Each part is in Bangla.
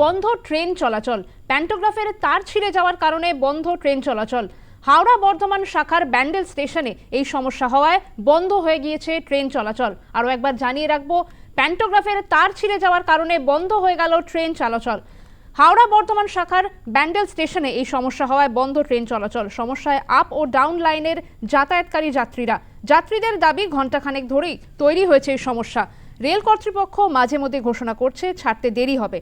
বন্ধ ট্রেন চলাচল। প্যান্টোগ্রাফের তার ছিঁড়ে যাওয়ার কারণে বন্ধ ট্রেন চলাচল। হাওড়া বর্ধমান শাখার ব্যান্ডেল স্টেশনে এই সমস্যা হওয়ায় বন্ধ হয়ে গিয়েছে ট্রেন চলাচল। আরও একবার জানিয়ে রাখব, প্যান্টোগ্রাফের তার ছিঁড়ে যাওয়ার কারণে বন্ধ হয়ে গেল ট্রেন চলাচল। হাওড়া বর্ধমান শাখার ব্যান্ডেল স্টেশনে এই সমস্যা হওয়ায় বন্ধ ট্রেন চলাচল। সমস্যায় আপ ও ডাউন লাইনের যাতায়াতকারী যাত্রীরা। যাত্রীদের দাবি ঘণ্টাখানেক ধরেই তৈরি হয়েছে এই সমস্যা। রেল কর্তৃপক্ষ মাঝে মধ্যে ঘোষণা করছে, ছাড়তে দেরি হবে।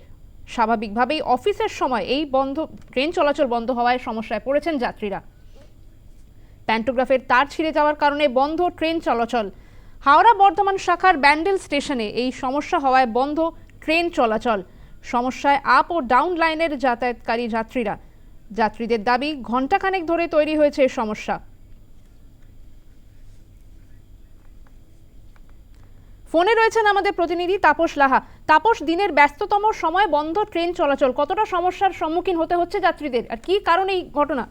স্বাভাবিকভাবেই অফিসের সময় এই বন্ধ, ট্রেন চলাচল বন্ধ হওয়ায় সমস্যায় পড়েছেন যাত্রীরা। প্যান্টোগ্রাফের তার ছিঁড়ে যাওয়ার কারণে বন্ধ ট্রেন চলাচল। হাওড়া বর্ধমান শাখার ব্যান্ডেল স্টেশনে এই সমস্যা হওয়ায় বন্ধ ট্রেন চলাচল। সমস্যায় আপ ও ডাউন লাইনের যাতায়াতকারী যাত্রীরা। যাত্রীদের দাবি, ঘণ্টাখানেক ধরে তৈরি হয়েছে সমস্যা। ফোনে রয়েছেন আমাদের প্রতিনিধি তাপস লাহা। তাপস, দিনের ব্যস্ততম সময় বন্ধ ট্রেন চলাচল, কতটা সমস্যার সম্মুখীন হতে হচ্ছে যাত্রীদের? আর কি কারণ এই ঘটনা?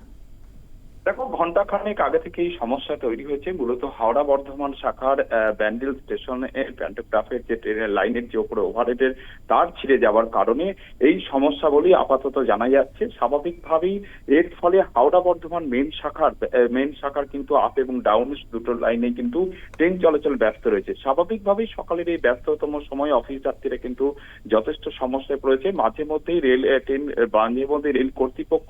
দেখো ঘণ্টা খানেক আগে থেকে এই সমস্যা তৈরি হয়েছে। মূলত হাওড়া বর্ধমান শাখার ব্যান্ডেল স্টেশনে প্যান্টোগ্রাফের যে ট্রেনের লাইনের যে উপরে ওভারহেডের তার ছিঁড়ে যাওয়ার কারণে এই সমস্যা বলেই আপাতত জানা যাচ্ছে। স্বাভাবিকভাবেই এর ফলে হাওড়া বর্ধমান মেন শাখার মেন শাখার কিন্তু আপ এবং ডাউন দুটো লাইনে কিন্তু ট্রেন চলাচল ব্যস্ত রয়েছে। স্বাভাবিকভাবেই সকালের এই ব্যস্ততম সময়ে অফিস যাত্রীরা কিন্তু যথেষ্ট সমস্যায় পড়েছে। মাঝে মধ্যেই রেল ট্রেন মাঝে মধ্যে রেল কর্তৃপক্ষ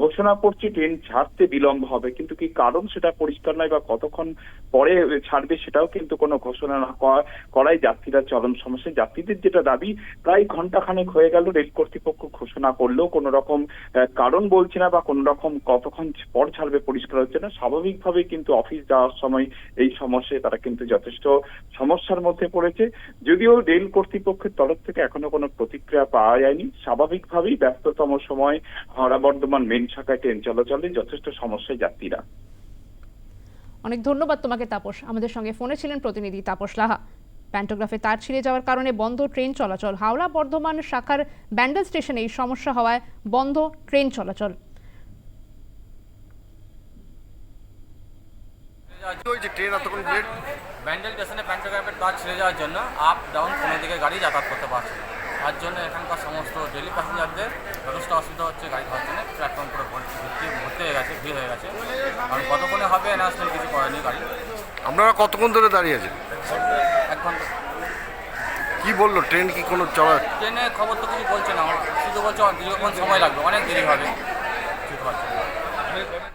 ঘোষণা করছে, ট্রেন ছাড়তে বিলম্ব হবে। কিন্তু কি কারণ সেটা পরিষ্কার নয় বা কতক্ষণ পরে ছাড়বে সেটাও কিন্তু কোনো ঘোষণা না করা- করায় যাত্রীরা চরম সমস্যা। যাত্রীদের যেটা দাবি, প্রায় ঘণ্টা খানেক হয়ে গেল রেল কর্তৃপক্ষ ঘোষণা করলেও কোনো রকম কারণ বলছে না বা কোনো রকম কতক্ষণ পর ছাড়বে পরিষ্কার হচ্ছে না। স্বাভাবিকভাবে কিন্তু অফিস যাওয়ার সময় এই সমস্যায় তারা কিন্তু যথেষ্ট সমস্যার মধ্যে পড়েছে। যদিও রেল কর্তৃপক্ষের তরফ থেকে এখনও কোনো প্রতিক্রিয়া পাওয়া যায়নি। স্বাভাবিকভাবেই ব্যস্ততম সময় হাওড়া বর্ধমান মেন শাখায় ট্রেন চলাচলে যথেষ্ট সমস্যায় যাত্রীরা। অনেক ধন্যবাদ তোমাকে তাপস। আমাদের সঙ্গে ফোনে ছিলেন প্রতিনিধি তাপস লাহা। প্যান্টোগ্রাফে তার ছিঁড়ে যাওয়ার কারণে বন্ধ ট্রেন চলাচল। হাওড়া বর্ধমান শাখার ব্যান্ডেল স্টেশনে এই সমস্যা হওয়ায় বন্ধ ট্রেন চলাচল। ট্রেন এতক্ষণ লেট। ব্যান্ডেল স্টেশনে প্যান্টোগ্রাফের তার ছিঁড়ে যাওয়ার জন্য আপ ডাউন কোনো দিকে গাড়ি যাতায়াত করতে পারছে তার জন্য এখানকার সমস্ত ডেলি প্যাসেঞ্জারদের যথেষ্ট অসুবিধা হচ্ছে গাড়ি ধরার জন্য। প্ল্যাটফর্ম হয়ে গেছে ভিড় হয়ে গেছে। কারণ কতক্ষণে হবে না অ্যানাউন্সমেন্ট কিছু করেনি গাড়ি আপনারা কতক্ষণ ধরে দাঁড়িয়ে আছেন? এক ঘণ্টা। কি বলল? ট্রেন কি কোনো চলা ট্রেনে খবর তো কিছু বলছে না। শুধু বলছে দীর্ঘক্ষণ সময় লাগবে। অনেক দেরি হবে। ঠিক আছে